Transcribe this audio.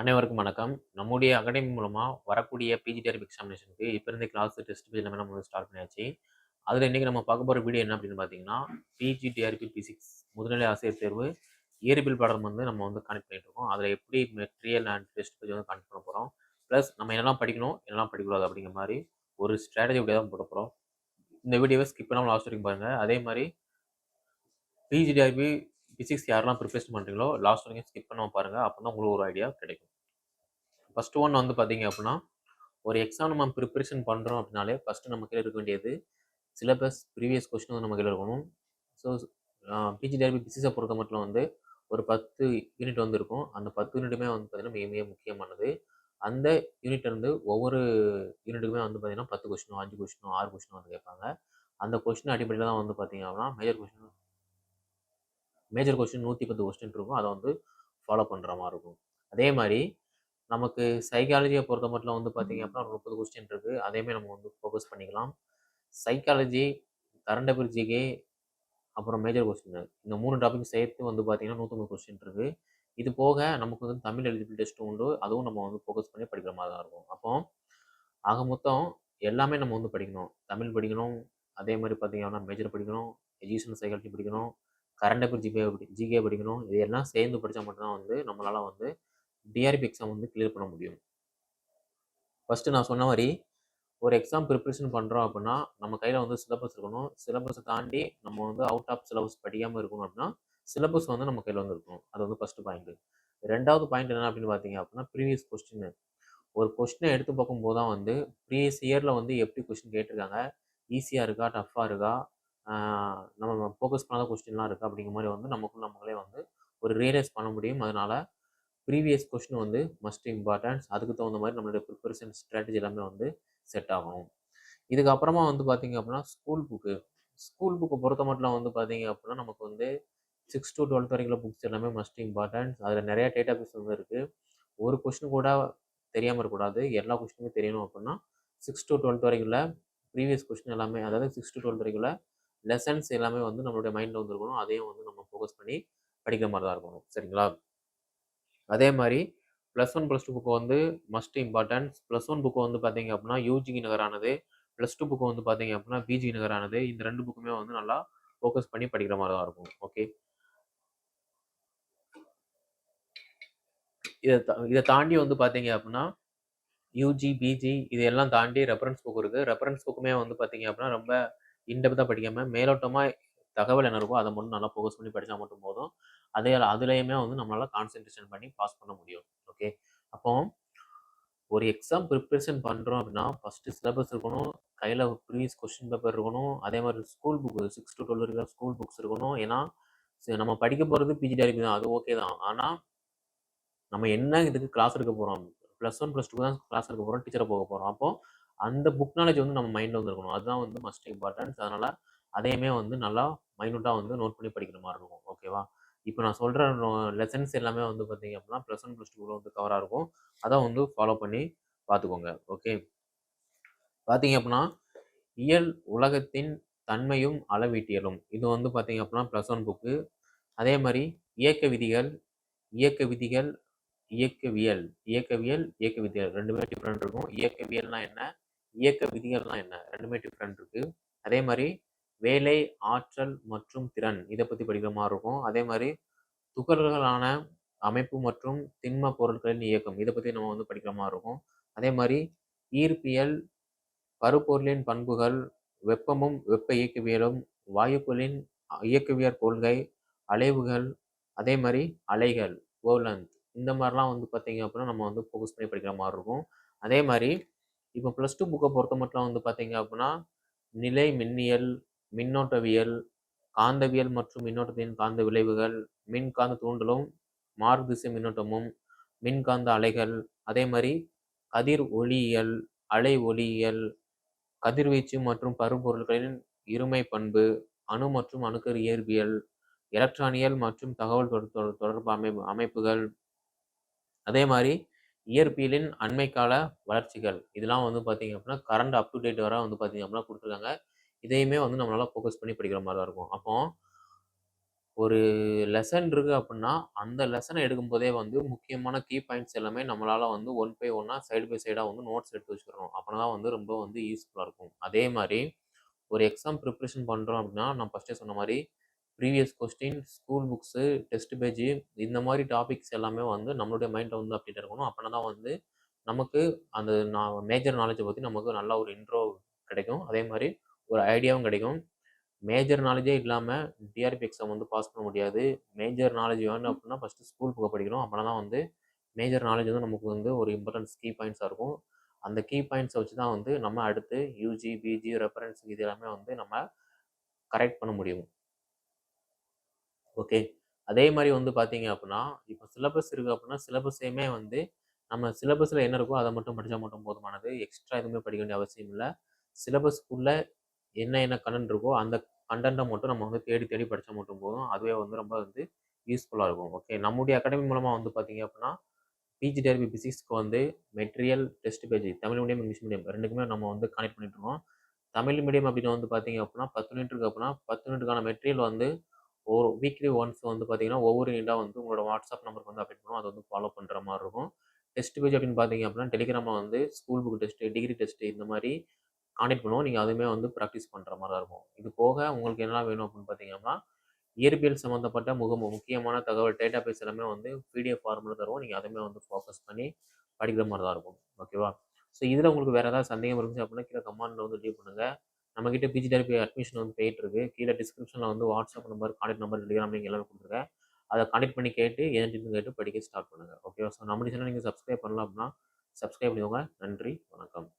அனைவருக்கும் வணக்கம். நம்முடைய அகாடமி மூலமாக வரக்கூடிய பிஜி பிஜிடிஆர்பி எக்ஸாமினேஷனுக்கு இப்போ இருந்தே கிளாஸ், டெஸ்ட் பேஜ் எல்லாமே நம்ம வந்து ஸ்டார்ட் பண்ணியாச்சு. அதில் இன்றைக்கி நம்ம பார்க்க போகிற வீடியோ என்ன அப்படின்னு பார்த்தீங்கன்னா, பிஜிடிஆர்பி பிசிக்ஸ் முதுநிலை ஆசிரியர் தேர்வு இயற்பியல் பாடம் வந்து நம்ம வந்து கனெக்ட் பண்ணிட்டு இருக்கோம். அதில் எப்படி மெட்டீரியல் அண்ட் டெஸ்ட் பேஜ் வந்து கனெக்ட் பண்ண போகிறோம் ப்ளஸ் நம்ம என்னெல்லாம் படிக்கணும், என்னெல்லாம் படிக்கக்கூடாது அப்படிங்கிற மாதிரி ஒரு ஸ்ட்ராட்டஜி வீடியோ தான் போட போகிறோம் இந்த வீடியோவை ஸ்கிப் பண்ணாமல் லாஸ்ட் வரைக்கும் பாருங்கள் அதே மாரி பிஜிடிஆர்பி ஃபிசிக்ஸ் யாரெல்லாம் ப்ரிப்பரேஷன் பண்ணுறீங்களோ லாஸ்ட் வரைக்கும் ஸ்கிப் பண்ணாமல் பாருங்கள் அப்போ தான் உங்களுக்கு ஒரு ஐடியா கிடைக்கும். ஃபஸ்ட் ஒன் வந்து பார்த்தீங்க அப்படின்னா, ஒரு எக்ஸாம் நம்ம ப்ரிப்பரேஷன் பண்ணுறோம் அப்படின்னாலே, ஃபஸ்ட்டு நம்ம கீழே இருக்க வேண்டியது சிலபஸ், ப்ரீவியஸ் கொஸ்டின் வந்து நம்ம கையில் இருக்கணும். ஸோ அ பிஜிடிஆர்பி பிசிஸை பொறுத்த மட்டும் வந்து ஒரு 10 யூனிட் வந்து இருக்கும். அந்த 10 யூனிட்டுமே வந்து பார்த்தீங்கன்னா, மிக மிக முக்கியமானது. அந்த யூனிட்லேருந்து ஒவ்வொரு யூனிட்டுக்குமே வந்து பார்த்திங்கன்னா பத்து கொஸ்டினோ, அஞ்சு கொஸ்டினோ, ஆறு கொஸ்டினோ வந்து கேட்பாங்க. அந்த கொஸ்டின் அடிப்படையில் தான் வந்து பார்த்தீங்க அப்படின்னா, major question major question 110 question இருக்கும். அதை வந்து ஃபாலோ பண்ணுற மாதிரி இருக்கும். அதே மாதிரி நமக்கு சைக்காலஜிய பொறுத்த மட்டும் வந்து பார்த்தீங்க அப்படின்னா, ஒரு 30 கொஸ்டின் இருக்கு. அதையுமே நம்ம வந்து ஃபோக்கஸ் பண்ணிக்கலாம். சைக்காலஜி, கரண்ட் அஃபேர் ஜிகே, அப்புறம் மேஜர் கொஸ்டின் இந்த 3 டாபிக் சேர்த்து வந்து பார்த்தீங்கன்னா, 150 கொஸ்டின் இருக்கு. இது போக நமக்கு வந்து தமிழ் எலிஜிபிலிட்டி டெஸ்ட் உண்டு. அதுவும் நம்ம வந்து ஃபோக்கஸ் பண்ணி படிக்கிற மாரி தான் இருக்கும். அப்போ ஆக மொத்தம் எல்லாமே நம்ம வந்து படிக்கணும். தமிழ் படிக்கணும். அதே மாரி பார்த்தீங்க அப்படின்னா, மேஜர் படிக்கணும். எஜுகேஷன் சைக்காலஜி படிக்கணும். கரண்ட் அஃபேர் ஜிகே ஜிகே படிக்கணும். இது எல்லாம் சேர்ந்து படிச்சா மட்டும் தான் வந்து நம்மளால வந்து டிஆர்பி எக்ஸாம் வந்து கிளியர் பண்ண முடியும். ஃபஸ்ட்டு நான் சொன்ன மாதிரி ஒரு எக்ஸாம் ப்ரிப்பரேஷன் பண்ணுறோம் அப்படின்னா, நம்ம கையில் வந்து சிலபஸ் இருக்கணும். சிலபஸை தாண்டி நம்ம வந்து அவுட் ஆஃப் சிலபஸ் படிக்காமல் இருக்கணும் அப்படின்னா, சிலபஸ் வந்து நம்ம கையில் வந்து இருக்கணும். அது வந்து ஃபஸ்ட்டு பாயிண்ட்டு ரெண்டாவது பாயிண்ட் என்ன அப்படின்னு பார்த்தீங்க அப்படின்னா, ப்ரீவியஸ் கொஸ்டின். ஒரு கொஸ்டினை எடுத்து பார்க்கும்போது தான் வந்து ப்ரீவியஸ் இயரில் வந்து எப்படி கொஸ்டின் கேட்டிருக்காங்க, ஈஸியாக இருக்கா, டஃப்பாக இருக்கா, நம்ம ஃபோக்கஸ் பண்ணாத கொஸ்டின்லாம் இருக்கா அப்படிங்கிற மாதிரி வந்து நமக்குள்ள நம்மளே வந்து ஒரு ரியலைஸ் பண்ண முடியும். அதனால் ப்ரீவியஸ் கொஸ்டின் வந்து மஸ்ட் இம்பார்ட்டன்ஸ். அதுக்கு தகுந்த மாதிரி நம்மளுடைய ப்ரிப்பரேஷன் ஸ்ட்ராட்டஜி எல்லாமே வந்து செட் ஆகணும். இதுக்கப்புறமா வந்து பார்த்தீங்க அப்படின்னா, ஸ்கூல் புக்கு. ஸ்கூல் புக்கு பொறுத்த மட்டும் வந்து பார்த்தீங்க அப்படின்னா, நமக்கு வந்து சிக்ஸ் டு டுவெல்த் வரைக்கும் புக்ஸ் எல்லாமே மஸ்ட் இம்பார்ட்டன்ஸ். அதில் நிறைய டேட்டா பேஸ் வந்து இருக்குது ஒரு கொஸ்டின் கூட தெரியாமல் இருக்கக்கூடாது. எல்லா கொஸ்டினுமே தெரியணும் அப்படின்னா, 6 டூ 12த் வரைக்கும் ப்ரீவியஸ் கொஸ்டின் எல்லாமே அதாவது சிக்ஸ் டு டுவெல்த் வரைக்கும் லெசன்ஸ் எல்லாமே வந்து நம்மளுடைய மைண்டில் வந்து இருக்கணும். அதையும் வந்து நம்ம ஃபோக்கஸ் பண்ணி படிக்கிற மாதிரி தான் இருக்கணும். சரிங்களா? அதே மாதிரி plus one plus two book வந்து must importance. Plus one book வந்து பார்த்தீங்க அப்படின்னா, யுஜிக்கு நகரானது ப்ளஸ் டூ புக்கு வந்து பார்த்தீங்க அப்படின்னா, பிஜி நகரானது இந்த ரெண்டு புக்குமே வந்து நல்லா ஃபோக்கஸ் பண்ணி படிக்கிற மாதிரி தான் இருக்கும். ஓகே. இதை இதை தாண்டி வந்து பார்த்தீங்க அப்படின்னா, யூஜி பிஜி இதையெல்லாம் தாண்டி ரெஃபரன்ஸ் புக் இருக்குது ரெஃபரன்ஸ் புக்குமே வந்து பார்த்தீங்க அப்படின்னா, ரொம்ப இன்டெப்த்தாக படிக்காமல் மேலோட்டமாக தகவல் என்ன இருக்கோ, அதை மட்டும் நல்லா ஃபோக்கஸ் பண்ணி படிச்சா மட்டும் போதும். அதே அதுலேயுமே வந்து நம்மளால் கான்சென்ட்ரேஷன் பண்ணி பாஸ் பண்ண முடியும். ஓகே. அப்போ ஒரு எக்ஸாம் ப்ரிப்பரேஷன் பண்ணுறோம் அப்படின்னா, ஃபஸ்ட்டு சிலபஸ் இருக்கணும். கையில் ப்ரீவியஸ் கொஸ்டின் பேப்பர் இருக்கணும். அதே மாதிரி school book six to twelve இருக்கிற ஸ்கூல் புக்ஸ் இருக்கணும். ஏன்னா, நம்ம படிக்க போகிறது பிஜிடிஆர்பி தான். அது ஓகே தான். ஆனால் நம்ம என்ன இதுக்கு கிளாஸ் எடுக்க போகிறோம் ப்ளஸ் ஒன் ப்ளஸ் டூ தான் கிளாஸ் எடுக்க போகிறோம் டீச்சரை போக போகிறோம் அப்போ அந்த புக் நாலேஜ் வந்து நம்ம மைண்டில் வந்துருக்கணும் அதுதான் வந்து மஸ்ட் இம்பார்ட்டன்ஸ். அதனால் அதையுமே வந்து நல்லா மைனூட்டாக வந்து நோட் பண்ணி படிக்கிற மாதிரி இருக்கும். ஓகேவா? இப்போ நான் சொல்கிற லெசன்ஸ் எல்லாமே வந்து பார்த்தீங்க அப்படின்னா, ப்ளஸ் ஒன் ப்ளஸ் டூவில் வந்து கவராக இருக்கும். அதை வந்து ஃபாலோ பண்ணி பார்த்துக்கோங்க. ஓகே. பார்த்தீங்க அப்படின்னா, இயல் உலகத்தின் தன்மையும் அளவீட்டியலும். இது வந்து பார்த்தீங்க அப்படின்னா, ப்ளஸ் ஒன் புக்கு. அதே மாதிரி இயக்க விதிகள், இயக்க விதிகள், இயக்கவியல். இயக்கவியல், இயக்க விதிகள் ரெண்டுமே டிஃப்ரெண்ட் இருக்கும். இயக்கவியல்னால் என்ன? இயக்க விதிகள்னா என்ன? ரெண்டுமே டிஃப்ரெண்ட் இருக்குது அதே மாதிரி வேலை, ஆற்றல் மற்றும் திறன் இதை பற்றி படிக்கிற மாதிரி இருக்கும். அதே மாதிரி துகள்களான அமைப்பு மற்றும் திண்ம பொருட்களின் இயக்கம். இதை பற்றி நம்ம வந்து படிக்கிற மாதிரி இருக்கும். அதே மாதிரி ஈர்ப்பியல், பருப்பொருளின் பண்புகள், வெப்பமும் வெப்ப இயக்கவியலும், வாயுக்களின் இயக்கவியற் கொள்கை, அலைவுகள், அதே மாதிரி அலைகள், வேவ்லென்த் இந்த மாதிரிலாம் வந்து பார்த்தீங்க அப்படின்னா, நம்ம வந்து ஃபோக்கஸ் பண்ணி படிக்கிற மாதிரி இருக்கும். அதே மாதிரி இப்போ ப்ளஸ் டூ புக்கை பொறுத்த மட்டும் வந்து பார்த்தீங்க அப்படின்னா, நிலை மின்னியல், மின்னோட்டவியல், காந்தவியல் மற்றும் மின்னோட்டத்தின் காந்த விளைவுகள், மின்காந்த தூண்டலும், மாறுதிசை மின்னோட்டமும், மின்காந்த அலைகள், அதே மாதிரி கதிர் ஒளியியல், அலை ஒளியியல், கதிர்வீச்சு மற்றும் பருப்பொருட்களின் இருமை பண்பு, அணு மற்றும் அணுக்கரு இயற்பியல், எலக்ட்ரானியல் மற்றும் தகவல் தொடர்பு அமை அமைப்புகள். அதே மாதிரி இயற்பியலின் அண்மைக்கால வளர்ச்சிகள். இதெல்லாம் வந்து பார்த்தீங்க அப்படின்னா, கரண்ட் அப்டு டேட் வர வந்து பார்த்தீங்க அப்படின்னா கொடுத்துருக்காங்க இதையுமே வந்து நம்மளால் ஃபோக்கஸ் பண்ணி படிக்கிற மாதிரி தான் இருக்கும். அப்போ ஒரு லெசன் இருக்குது அப்படின்னா, அந்த லெசனை எடுக்கும்போதே வந்து முக்கியமான கீ பாயிண்ட்ஸ் எல்லாமே நம்மளால் வந்து ஒன் பை ஒன்னாக சைடு பை சைடாக வந்து நோட்ஸ் எடுத்து வச்சுக்கிறோம் அப்பனா தான் வந்து ரொம்ப வந்து யூஸ்ஃபுல்லாக இருக்கும். அதே மாதிரி ஒரு எக்ஸாம் ப்ரிப்ரேஷன் பண்ணுறோம் அப்படின்னா, நான் ஃபஸ்ட்டே சொன்ன மாதிரி previous question, school books, test page இந்த மாதிரி டாபிக்ஸ் எல்லாமே வந்து நம்மளுடைய மைண்டில் வந்து அப்டேட் இருக்கணும். அப்பனா தான் வந்து நமக்கு அந்த நா மேஜர் நாலேஜை பற்றி நமக்கு நல்ல ஒரு இன்ட்ரோ கிடைக்கும். அதே மாதிரி ஒரு ஐடியாவும் கிடைக்கும். மேஜர் நாலேட்ஜே இல்லாம டிஆர்பி எக்ஸாம் வந்து பாஸ் பண்ண முடியாது. மேஜர் நாலேட்ஜ் வேணும் அப்படின்னா ஃபர்ஸ்ட்டு ஸ்கூல் புக்க படிக்கணும். அப்பனா தான் வந்து மேஜர் நாலேட்ஜ் வந்து நமக்கு வந்து ஒரு இம்பார்ட்டன்ஸ் கீ பாயிண்ட்ஸா இருக்கும். அந்த கீ பாயிண்ட்ஸ வச்சு தான் வந்து நம்ம அடுத்து யுஜி, பிஜி, ரெஃபரன்ஸ் இது எல்லாமே வந்து நம்ம கரெக்ட் பண்ண முடியும். ஓகே. அதே மாரி வந்து பார்த்தீங்க அப்படின்னா, இப்ப சிலபஸ் இருக்கு அப்படின்னா, சிலபஸையுமே வந்து நம்ம சிலபஸ்ல என்ன இருக்கோ அத மட்டும் படிச்சா மட்டும் போதுமானது. எக்ஸ்ட்ரா எதுவுமே படிக்க வேண்டிய அவசியம் இல்ல. சிலபஸ்க்குள்ள என்ன என்ன கண்டென்ட் இருக்கோ அந்த கண்டென்ட்டை மட்டும் நம்ம வந்து தேடி தேடி படித்தா மட்டும் போதும். அதுவே வந்து ரொம்ப வந்து யூஸ்ஃபுல்லாக இருக்கும். ஓகே. நம்முடைய அகாடமி மூலமாக வந்து பார்த்தீங்க அப்படின்னா, பிஜிடிஆர்பி பிசிக்ஸ்க்கு வந்து material, test page Tamil medium, English medium ரெண்டுக்குமே நம்ம வந்து கனெக்ட் பண்ணிட்டு இருக்கோம். தமிழ் மீடியம் அப்படின்னு வந்து பார்த்தீங்க அப்படின்னா 10 யூனிட் இருக்குது அப்படின்னா, 10 யூனிட்டுக்கான மெட்டீரியல் வந்து ஒரு வீக்லி ஒன்ஸ் வந்து பார்த்தீங்கன்னா, ஒவ்வொரு யூனிட்டா வந்து உங்களோட வாட்ஸ்அப் நம்பருக்கு வந்து அப்டேட் பண்ணுவோம். அதை வந்து ஃபாலோ பண்ணுற மாதிரி இருக்கும். டெஸ்ட் பேஜ் அப்படின்னு பார்த்தீங்க அப்படின்னா, டெலிகிராமில் வந்து school book test degree test இந்த மாதிரி கான்டாக்ட் பண்ணுவோம். நீங்கள் அதுவுமே வந்து ப்ராக்டிஸ் பண்ணுற மாதிரி தான் இருக்கும். இது போக உங்களுக்கு என்னெல்லாம் வேணும் அப்படின்னு பார்த்தீங்கன்னா, இயற்பியல் சம்மந்தப்பட்ட முக முக்கியமான தகவல் டேட்டா பேஸ் எல்லாமே வந்து பிடிஎஃப் ஃபார்மில் தருவோம். நீங்கள் அதுவுமே வந்து ஃபோக்கஸ் பண்ணி படிக்கிற மாதிரி தான் இருக்கும். ஓகேவா? ஸோ இதில் உங்களுக்கு வேறு ஏதாவது சந்தேகம் இருந்துச்சு அப்படின்னா, கீழே கமெண்ட்ல வந்து லீவ் பண்ணுங்க. பிஜி தெரப்பி அட்மிஷன் வந்து போயிட்டு இருக்கு. கீழே டிஸ்கிரிப்ஷனில் வந்து WhatsApp number, contact number, Telegram நீங்கள் எல்லாமே கொடுத்துருக்கேன் அதை கான்டெக்ட் பண்ணி கேட்டு ஏன் கேட்டு படிக்க ஸ்டார்ட் பண்ணுங்கள் ஓகேவா? ஸோ நம்ம சேனல் நீங்கள் சப்ஸ்கிரைப் பண்ணலாம் அப்படின்னா, சப்ஸ்கிரைப் பண்ணிக்கோங்க. நன்றி, வணக்கம்.